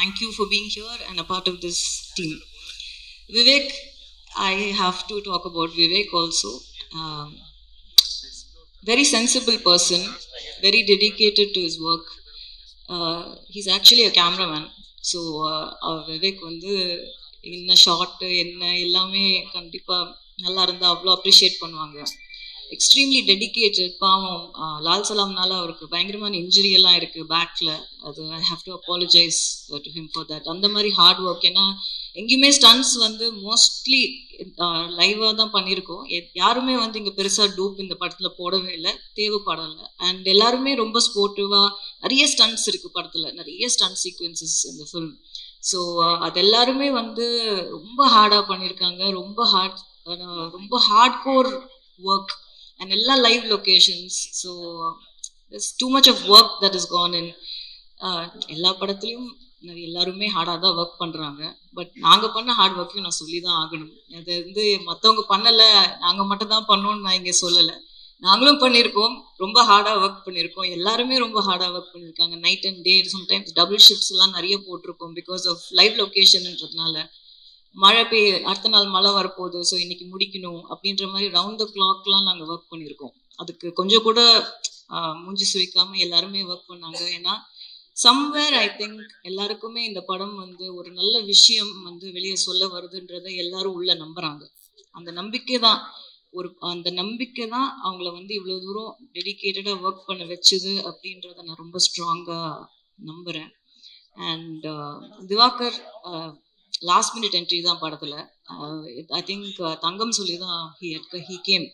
thank you for being here and a part of this team. Vivek, I have to talk about Vivek also. Um, very sensible person, very dedicated to his work. Uh, he's actually a cameraman. So Vivek வந்து என்ன short என்ன எல்லாமே கண்டிப்பாக நல்லா இருந்தால் அவ்வளோ appreciate பண்ணுவாங்க extremely dedicated பாவம் லால் சலாம்னால அவருக்கு பயங்கரமான இன்ஜுரி எல்லாம் இருக்குது பேக்கில் அது I have to apologise to him for that அந்த மாதிரி ஹார்ட் ஒர்க் ஏன்னா எங்கேயுமே ஸ்டன்ஸ் வந்து மோஸ்ட்லி லைவாக தான் பண்ணியிருக்கோம். யாருமே வந்து இங்கே பெருசாக டூப் இந்த படத்தில் போடவே இல்லை. தேவைப்படலை. அண்ட் எல்லாருமே ரொம்ப ஸ்போர்ட்டிவாக நிறைய ஸ்டன்ஸ் இருக்குது படத்தில். நிறைய ஸ்டன்ட் சீக்வன்சஸ் இந்த ஃபில்ம் ஸோ அது எல்லாருமே வந்து ரொம்ப ஹார்டாக பண்ணியிருக்காங்க. ரொம்ப ஹார்ட் ரொம்ப ஹார்ட் கோர் ஒர்க் அண்ட் எல்லா live locations so too much of work that is gone in எல்லா படத்துலையும் எல்லாருமே ஹார்டாக தான் ஒர்க் பண்ணுறாங்க பட் நாங்கள் பண்ண ஹார்ட் ஒர்க்கையும் நான் சொல்லி தான் ஆகணும். அது வந்து மற்றவங்க பண்ணலை நாங்கள் மட்டும் தான் பண்ணோம்னு நான் இங்கே சொல்லலை. நாங்களும் பண்ணியிருக்கோம் ரொம்ப ஹார்டாக ஒர்க் பண்ணியிருக்கோம் எல்லாருமே ரொம்ப ஹார்டாக ஒர்க் பண்ணியிருக்காங்க night and day sometimes double shifts எல்லாம் நிறைய போட்டிருக்கோம் பிகாஸ் ஆஃப் லைவ் லொக்கேஷன்ன்றதுனால மழை பெய்ய அடுத்த நாள் மழை வரப்போகுது ஸோ இன்னைக்கு முடிக்கணும் அப்படின்ற மாதிரி ரவுண்ட் த கிளாக்லாம் நாங்கள் ஒர்க் பண்ணியிருக்கோம். அதுக்கு கொஞ்சம் கூட மூஞ்சி சுவைக்காம எல்லாருமே ஒர்க் பண்ணாங்க. ஏன்னா சம்வேர் ஐ திங்க் எல்லாருக்குமே இந்த படம் வந்து ஒரு நல்ல விஷயம் வந்து வெளியே சொல்ல வருதுன்றதை எல்லாரும் உள்ள நம்புறாங்க. அந்த நம்பிக்கை தான். ஒரு அந்த நம்பிக்கை தான் அவங்கள வந்து இவ்வளோ தூரம் டெடிக்கேட்டடாக ஒர்க் பண்ண வச்சுது அப்படின்றத நான் ரொம்ப ஸ்ட்ராங்காக நம்புகிறேன் and Divakar last minute entry தான் படத்தில். ஐ திங்க் தங்கம் சொல்லி தான் ஹி ஹி கேம்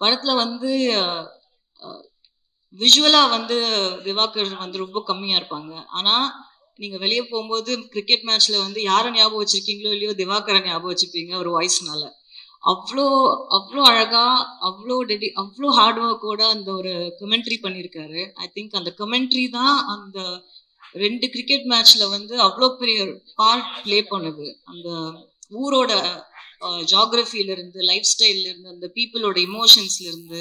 படத்தில் வந்து விஷுவலாக வந்து திவாகர் வந்து ரொம்ப கம்மியாக இருப்பாங்க. ஆனால் நீங்கள் வெளியே போகும்போது கிரிக்கெட் மேட்ச்சில் வந்து யாரை ஞாபகம் வச்சிருக்கீங்களோ இல்லையோ திவாகரை ஞாபகம் வச்சுப்பீங்க ஒரு வாய்ஸ்னால அவ்வளோ அவ்வளோ அழகாக அவ்வளோ டெடி அவ்வளோ ஹார்ட் ஒர்க்கோட அந்த ஒரு கமெண்ட்ரி பண்ணியிருக்காரு ஐ திங்க் அந்த கமெண்ட்ரி தான் அந்த ரெண்டு கிரிக்கெட் மேட்ச்ல வந்து அவ்வளோ பெரிய பார்ட் ப்ளே பண்ணுது. அந்த ஊரோட ஜாகிரபில இருந்து லைஃப் ஸ்டைல்ல இருந்து அந்த பீப்புளோட இமோஷன்ஸ்ல இருந்து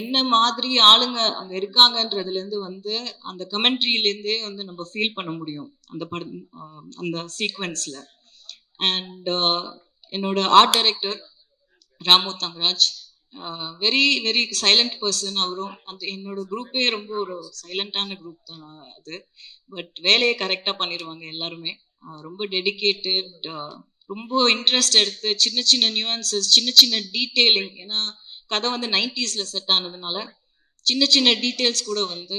என்ன மாதிரி ஆளுங்க அங்க இருக்காங்கன்றதுல இருந்து வந்து அந்த கமெண்ட்ரியில இருந்தே வந்து நம்ம ஃபீல் பண்ண முடியும். அந்த படம் அந்த சீக்வன்ஸ்ல அண்ட் என்னோட art director Ramu Thangaraj very very silent person அவரும். அந்த என்னோட குரூப்பே ரொம்ப ஒரு சைலண்டான குரூப் தான் அது. பட் வேலையை கரெக்டாக பண்ணிடுவாங்க எல்லாருமே. ரொம்ப டெடிக்கேட்டட் ரொம்ப இன்ட்ரெஸ்ட் எடுத்து சின்ன சின்ன நியூஆன்சஸ் சின்ன சின்ன டீட்டெயிலிங் ஏன்னா கதை வந்து நைன்டிஸில் செட் ஆனதுனால சின்ன சின்ன டீட்டெயில்ஸ் கூட வந்து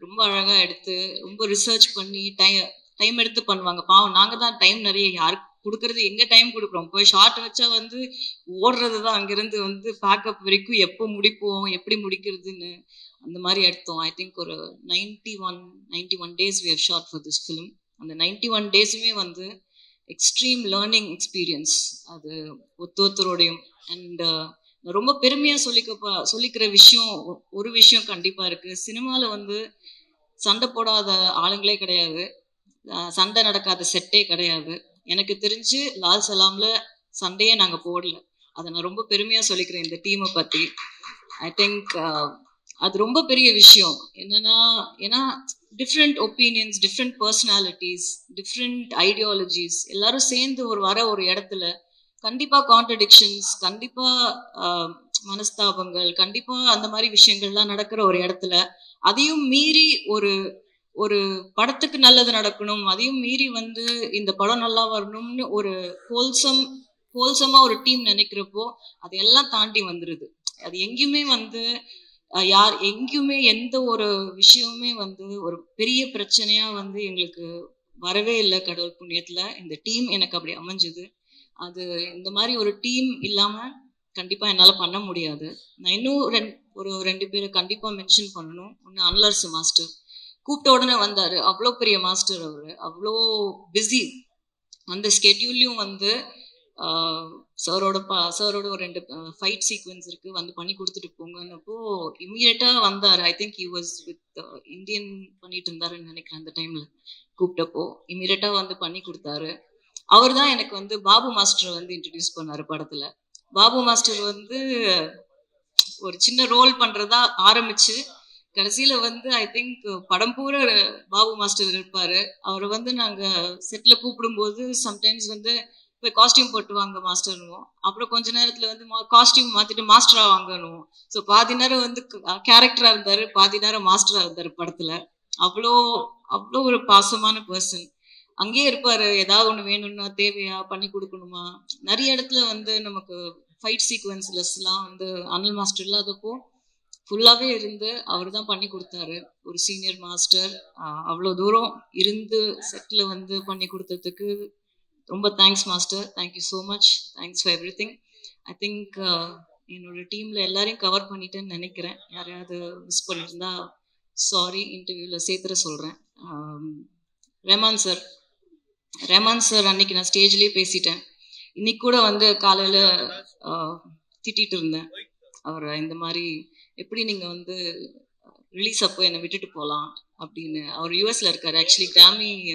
ரொம்ப அழகாக எடுத்து ரொம்ப ரிசர்ச் பண்ணி டைம் டைம் எடுத்து பண்ணுவாங்க. பாவம் நாங்கள் தான் டைம் நிறைய யாருக்கு கொடுக்கறது எங்க டைம் கொடுக்குறோம்? போய் ஷார்ட் வச்சா வந்து ஓடுறது தான் அங்கேருந்து வந்து பேக்கப் வரைக்கும் எப்போ முடிப்போம்? எப்படி முடிக்கிறதுன்னு அந்த மாதிரி எடுத்தோம். ஐ திங்க் ஒரு ninety one ninety one days we have shot for this film அந்த நைன்டி ஒன் டேஸுமே வந்து எக்ஸ்ட்ரீம் லேர்னிங் எக்ஸ்பீரியன்ஸ் அது ஒத்து ஒத்தரோடையும் அண்ட் uh, ரொம்ப பெருமையாக சொல்லிக்க சொல்லிக்கிற விஷயம் ஒ- ஒரு விஷயம் கண்டிப்பாக இருக்குது சினிமாவில் வந்து சண்டை போடாத ஆளுங்களே கிடையாது. சண்டை நடக்காத செட்டே கிடையாது. எனக்கு தெரிஞ்சு லால் சலாம்ல சண்டையே நாங்கள் போடல. அதை நான் ரொம்ப பெருமையாக சொல்லிக்கிறேன் இந்த டீமை பற்றி ஐ திங்க் அது ரொம்ப பெரிய விஷயம். என்னன்னா ஏன்னா different opinions different personalities different ideologies எல்லாரும் சேர்ந்து ஒரு வர ஒரு இடத்துல கண்டிப்பா கான்ட்ரடிக்ஷன்ஸ் கண்டிப்பா மனஸ்தாபங்கள் கண்டிப்பா அந்த மாதிரி விஷயங்கள்லாம் நடக்கிற ஒரு இடத்துல அதையும் மீறி ஒரு ஒரு படத்துக்கு நல்லது நடக்கணும் அதையும் மீறி வந்து இந்த படம் நல்லா வரணும்னு ஒரு ஹோல்சம் ஹோல்சமா ஒரு டீம் நினைக்கிறப்போ அதையெல்லாம் தாண்டி வந்துருது. அது எங்கேயுமே வந்து யார் எங்கேயுமே எந்த ஒரு விஷயமுமே வந்து ஒரு பெரிய பிரச்சனையா வந்து எங்களுக்கு வரவே இல்லை கடவுள் புண்ணியத்துல. இந்த டீம் எனக்கு அப்படி அமைஞ்சுது. அது இந்த மாதிரி ஒரு டீம் இல்லாம கண்டிப்பா என்னால பண்ண முடியாது. நான் இன்னும் ரெண் ஒரு ரெண்டு பேரை கண்டிப்பா மென்ஷன் பண்ணணும். ஒன்று அன்லர்ஸ் மாஸ்டர். கூப்பிட்ட உடனே வந்தாரு. அவ்வளோ பெரிய மாஸ்டர் அவரு. அவ்வளோ பிஸி அந்த ஸ்கெட்யூல்லையும் வந்து சாரோட பா சாரோட ஒரு ரெண்டு ஃபைட் சீக்வன்ஸ் இருக்கு. வந்து பண்ணி கொடுத்துட்டு போங்கன்னப்போ இமீடியட்டா வந்தார். I think he was with Indian பண்ணிட்டு இருந்தாருன்னு நினைக்கிறேன் அந்த டைம்ல கூப்பிட்டப்போ. இமீடியட்டா வந்து பண்ணி கொடுத்தாரு. அவர் தான் எனக்கு வந்து பாபு மாஸ்டர் வந்து இன்ட்ரடியூஸ் பண்ணாரு படத்துல. பாபு மாஸ்டர் வந்து ஒரு சின்ன ரோல் பண்றதா ஆரம்பிச்சு கடைசியில வந்து ஐ திங்க் படம் பூரா பாபு மாஸ்டர் இருப்பாரு. அவரை வந்து நாங்க செட்ல கூப்பிடும்போது சம்டைம்ஸ் வந்து போய் காஸ்டியூம் போட்டு வாங்க மாஸ்டர்னுவோம் அப்புறம் கொஞ்ச நேரத்துல வந்து காஸ்டியூம் மாத்திட்டு மாஸ்டரா வாங்கணும். ஸோ பாதி நேரம் வந்து கேரக்டரா இருந்தாரு பாதி நேரம் மாஸ்டரா இருந்தாரு படத்துல. அவ்வளோ அவ்வளோ ஒரு பாசமான பர்சன் அங்கேயே இருப்பாரு ஏதாவது ஒன்று வேணும்னா தேவையா பண்ணி கொடுக்கணுமா? நிறைய இடத்துல வந்து நமக்கு ஃபைட் சீக்வன்ஸ்லஸ்லாம் வந்து அனல் மாஸ்டர் இல்லாதப்போ ஃபுல்லாகவே இருந்து அவர் தான் பண்ணி கொடுத்தாரு. ஒரு சீனியர் மாஸ்டர் அவ்வளோ தூரம் இருந்து செட்டில் வந்து பண்ணி கொடுத்ததுக்கு ரொம்ப thanks master thank you so much thanks for everything I think என்னோட டீமில் எல்லாரையும் கவர் பண்ணிட்டேன்னு நினைக்கிறேன். யாரையாவது மிஸ் பண்ணியிருந்தா சாரி இன்டர்வியூவில் சேர்த்துற சொல்கிறேன் ரெமான் சார் ரெமான் சார் அன்னைக்கு நான் ஸ்டேஜ்லேயே பேசிட்டேன். இன்னைக்கு கூட வந்து காலையில் திட்டிகிட்டு இருந்தேன். அவரை இந்த மாதிரி எப்படி நீங்கள் வந்து ரிலீஸ் அப்போ என்னை விட்டுட்டு போகலாம் அப்படின்னு. அவர் யூஎஸ்ல இருக்காரு. ஆக்சுவலி கிராமி